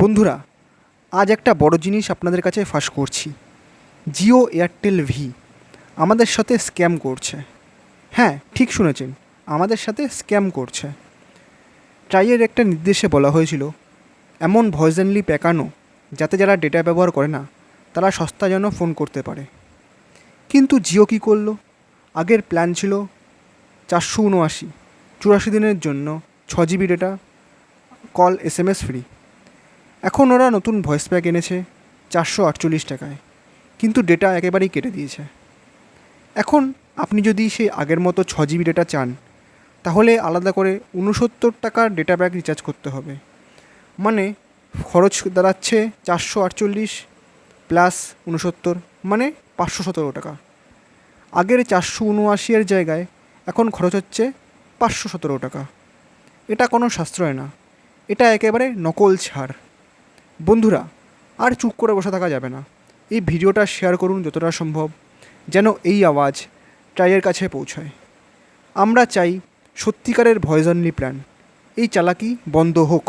বন্ধুরা, আজ একটা বড় জিনিস আপনাদের কাছে ফাঁস করছি। জিও এয়ারটেল ভি আমাদের সাথে স্ক্যাম করছে। হ্যাঁ ঠিক শুনেছেন, আমাদের সাথে স্ক্যাম করছে। ট্রাইয়ের একটা নির্দেশে বলা হয়েছিল, এমন ভয়েসেনলি প্যাকানো যাতে যারা ডেটা ব্যবহার করে না, তারা সস্তা যেন ফোন করতে পারে। কিন্তু জিও কী করল? আগের প্ল্যান ছিল চারশো উনআশি, চুরাশি দিনের জন্য ছ GB data, call, S M S free. এখন ওরা নতুন ভয়েস প্যাক এনেছে চারশো আটচল্লিশ টাকায়। কিন্তু ডেটা একেবারেই কেটে দিয়েছে। এখন আপনি যদি সেই আগের মতো ছ জিবি ডেটা চান, তাহলে আলাদা করে উনসত্তর টাকার ডেটা প্যাক রিচার্জ করতে হবে। মানে খরচ দাঁড়াচ্ছে চারশো আটচল্লিশ প্লাস উনসত্তর মানে পাঁচশো সতেরো টাকা। আগের চারশো উনআশি এর জায়গায় এখন খরচ হচ্ছে পাঁচশো সতেরো টাকা। এটা কোনো সাশ্রয় না। এটা একেবারে নকল ছাড়। বন্ধুরা, আর চুপ করে বসে থাকা যাবে না। এই ভিডিওটা শেয়ার করুন যতটা সম্ভব, যেন এই আওয়াজ ট্রাইয়ের কাছে পৌঁছায়। আমরা চাই সত্যিকারের ভয়েস অনলি প্ল্যান এই চালাকি বন্ধ হোক।